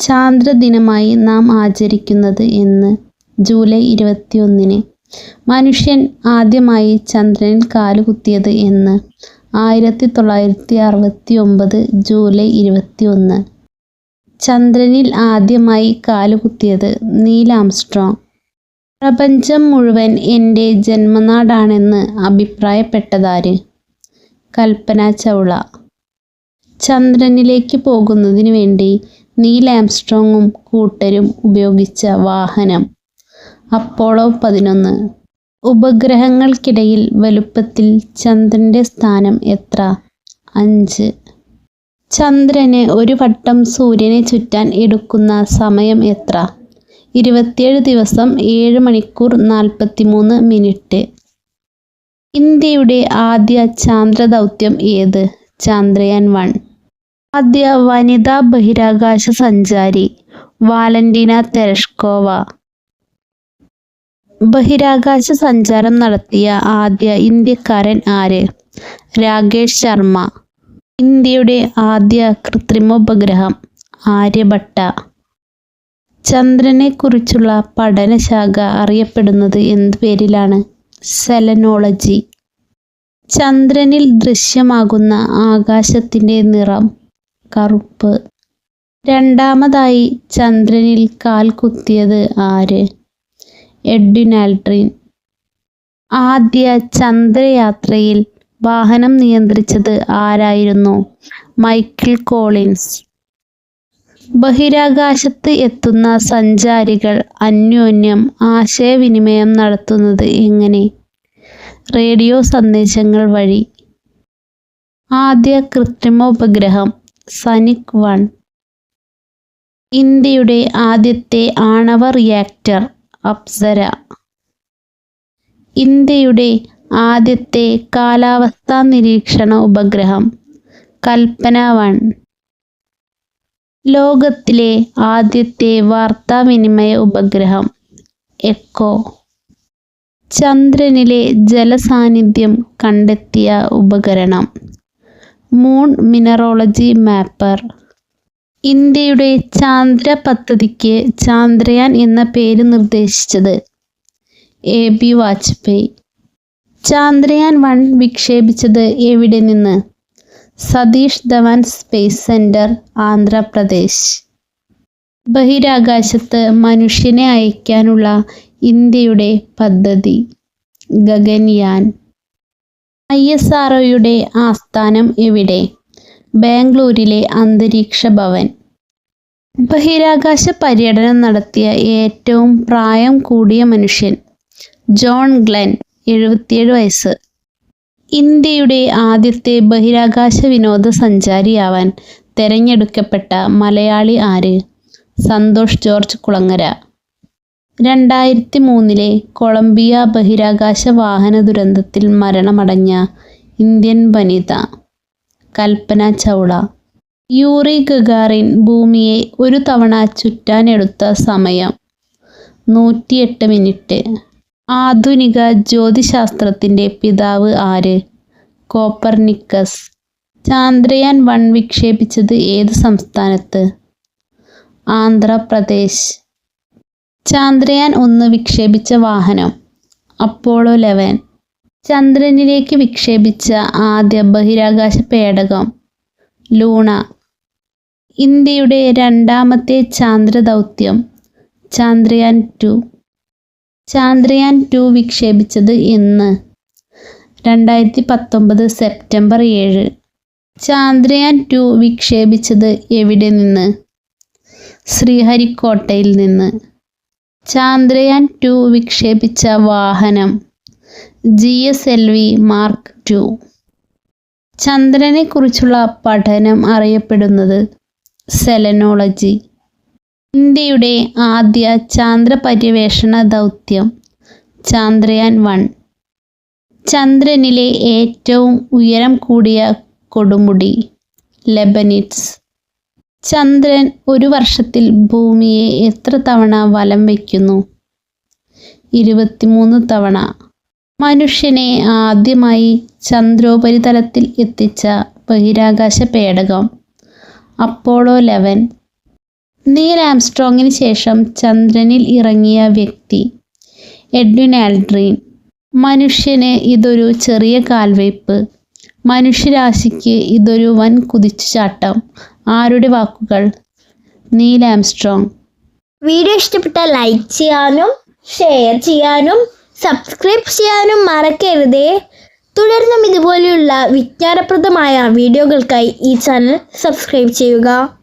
ചാന്ദ്രദിനമായി നാം ആചരിക്കുന്നത് എന്ന് ജൂലൈ ഇരുപത്തിയൊന്നിന് മനുഷ്യൻ ആദ്യമായി ചന്ദ്രനിൽ കാലുകുത്തിയത് എന്ന് ആയിരത്തി തൊള്ളായിരത്തി അറുപത്തി ഒമ്പത് ജൂലൈ ഇരുപത്തിയൊന്ന്. ചന്ദ്രനിൽ ആദ്യമായി കാലുകുത്തിയത് നീൽ ആംസ്ട്രോങ്. പ്രപഞ്ചം മുഴുവൻ എന്റെ ജന്മനാടാണെന്ന് അഭിപ്രായപ്പെട്ടതാര്? കൽപ്പന ചൗള. ചന്ദ്രനിലേക്ക് പോകുന്നതിന് വേണ്ടി നീൽ ആംസ്ട്രോങ്ങും കൂട്ടരും ഉപയോഗിച്ച വാഹനം. അപ്പോളോ പതിനൊന്ന്. ഉപഗ്രഹങ്ങൾക്കിടയിൽ വലുപ്പത്തിൽ ചന്ദ്രന്റെ സ്ഥാനം എത്ര? അഞ്ച്. ചന്ദ്രന് ഒരു വട്ടം സൂര്യനെ ചുറ്റാൻ എടുക്കുന്ന സമയം എത്ര? ഇരുപത്തിയേഴ് ദിവസം ഏഴ് മണിക്കൂർ നാൽപ്പത്തിമൂന്ന് മിനിറ്റ്. ഇന്ത്യയുടെ ആദ്യ ചാന്ദ്രദൗത്യം ഏത്? ചാന്ദ്രയാൻ വൺ. ആദ്യ വനിതാ ബഹിരാകാശ സഞ്ചാരി വാലന്റീന തെരഷ്കോവ. ബഹിരാകാശ സഞ്ചാരം നടത്തിയ ആദ്യ ഇന്ത്യക്കാരൻ ആര്? രാകേഷ് ശർമ്മ. ഇന്ത്യയുടെ ആദ്യ കൃത്രിമോപഗ്രഹം ആര്യഭട്ട ചന്ദ്രനെക്കുറിച്ചുള്ള പഠനശാഖ അറിയപ്പെടുന്നത് എന്ത് പേരിലാണ്? സെലനോളജി. ചന്ദ്രനിൽ ദൃശ്യമാകുന്ന ആകാശത്തിന്റെ നിറം കറുപ്പ്. രണ്ടാമതായി ചന്ദ്രനിൽ കാൽ കുത്തിയത് ആര്? എഡ്വിൻ ആദ്യ ചന്ദ്രയാത്രയിൽ വാഹനം നിയന്ത്രിച്ചത് ആരായിരുന്നു? Michael Collins. ബഹിരാകാശത്ത് എത്തുന്ന സഞ്ചാരികൾ അന്യോന്യം ആശയവിനിമയം നടത്തുന്നത് എങ്ങനെ? റേഡിയോ സന്ദേശങ്ങൾ വഴി. ആദ്യ കൃത്രിമോപഗ്രഹം. സനിക് വൺ. ഇന്ത്യയുടെ ആദ്യത്തെ ആണവ റിയാക്ടർ അപ്സര. ഇന്ത്യയുടെ ആദ്യത്തെ കാലാവസ്ഥാ നിരീക്ഷണ ഉപഗ്രഹം കൽപ്പന വൺ. ലോകത്തിലെ ആദ്യത്തെ വാർത്താവിനിമയ ഉപഗ്രഹം എക്കോ. ചന്ദ്രനിലെ ജലസാന്നിധ്യം കണ്ടെത്തിയ ഉപകരണം മൂൺ മിനറോളജി മാപ്പർ. ഇന്ത്യയുടെ ചാന്ദ്ര പദ്ധതിക്ക് ചാന്ദ്രയാൻ എന്ന പേര് നിർദ്ദേശിച്ചത്. A B Vajpayee. Chandrayaan one വിക്ഷേപിച്ചത് എവിടെ നിന്ന്? Satish Dhawan space centre Andhra Pradesh. ബഹിരാകാശത്ത് മനുഷ്യനെ അയക്കാനുള്ള ഇന്ത്യയുടെ പദ്ധതി. ഗഗൻയാൻ. ഐ എസ് ആർ ഒയുടെ ആസ്ഥാനം എവിടെ? ബാംഗ്ലൂരിലെ അന്തരീക്ഷ ഭവൻ. ബഹിരാകാശ പര്യടനം നടത്തിയ ഏറ്റവും പ്രായം കൂടിയ മനുഷ്യൻ ജോൺ ഗ്ലെൻ എഴുപത്തിയേഴ് വയസ്സ്. ഇന്ത്യയുടെ ആദ്യത്തെ ബഹിരാകാശ വിനോദസഞ്ചാരിയാവാൻ തിരഞ്ഞെടുക്കപ്പെട്ട മലയാളി ആര്? സന്തോഷ് ജോർജ് കുളങ്ങര. രണ്ടായിരത്തി മൂന്നിലെ കൊളംബിയ ബഹിരാകാശ വാഹന ദുരന്തത്തിൽ മരണമടഞ്ഞ ഇന്ത്യൻ വനിത കൽപ്പന ചൗള. യൂറി ഗഗാറിൻ ഭൂമിയെ ഒരു തവണ ചുറ്റാനെടുത്ത സമയം നൂറ്റിയെട്ട് മിനിറ്റ്. ആധുനിക ജ്യോതിശാസ്ത്രത്തിന്റെ പിതാവ് ആര്? കോപ്പർനിക്കസ്. ചാന്ദ്രയാൻ വൺ വിക്ഷേപിച്ചത് ഏത് സംസ്ഥാനത്ത്? ആന്ധ്രാപ്രദേശ്. ചാന്ദ്രയാൻ ഒന്ന് വിക്ഷേപിച്ച വാഹനം. Apollo eleven. ചന്ദ്രനിലേക്ക് വിക്ഷേപിച്ച ആദ്യ ബഹിരാകാശ പേടകം ലൂണ. ഇന്ത്യയുടെ രണ്ടാമത്തെ ചാന്ദ്രദൗത്യം ചാന്ദ്രയാൻ ടു. ചാന്ദ്രയാൻ ടു വിക്ഷേപിച്ചത് ഇന്ന് രണ്ടായിരത്തി പത്തൊമ്പത് സെപ്റ്റംബർ ഏഴ്. ചാന്ദ്രയാൻ ടു വിക്ഷേപിച്ചത് എവിടെ നിന്ന്? ശ്രീഹരിക്കോട്ടയിൽ നിന്ന്. ചാന്ദ്രയാൻ ടു വിക്ഷേപിച്ച വാഹനം. G S L V mark two. ചന്ദ്രനെക്കുറിച്ചുള്ള പഠനം അറിയപ്പെടുന്നത് സെലനോളജി. ഇന്ത്യയുടെ ആദ്യ ചാന്ദ്ര പര്യവേഷണ ദൗത്യം ചാന്ദ്രയാൻ വൺ. ചന്ദ്രനിലെ ഏറ്റവും ഉയരം കൂടിയ കൊടുമുടി ലെബനിറ്റ്സ്. ചന്ദ്രൻ ഒരു വർഷത്തിൽ ഭൂമിയെ എത്ര തവണ വലം വയ്ക്കുന്നു? ഇരുപത്തിമൂന്ന് തവണ. മനുഷ്യനെ ആദ്യമായി ചന്ദ്രോപരിതലത്തിൽ എത്തിച്ച ബഹിരാകാശ പേടകം. Apollo eleven. നീൽ ആംസ്ട്രോങ്ങിന് ശേഷം ചന്ദ്രനിൽ ഇറങ്ങിയ വ്യക്തി എഡ്വിൻ ആൽഡ്രീൻ. മനുഷ്യന് ഇതൊരു ചെറിയ കാൽവയ്പ്. മനുഷ്യരാശിക്ക് ഇതൊരു വൻ കുതിച്ചുചാട്ടം. ആരുടെ വാക്കുകൾ? Neil Armstrong. വീഡിയോ ഇഷ്ടപ്പെട്ട ലൈക്ക് ചെയ്യാനും ഷെയർ ചെയ്യാനും സബ്സ്ക്രൈബ് ചെയ്യാനും മറക്കരുതേ. തുടർന്നും ഇതുപോലെയുള്ള വിജ്ഞാനപ്രദമായ വീഡിയോകൾക്കായി ഈ ചാനൽ സബ്സ്ക്രൈബ് ചെയ്യുക.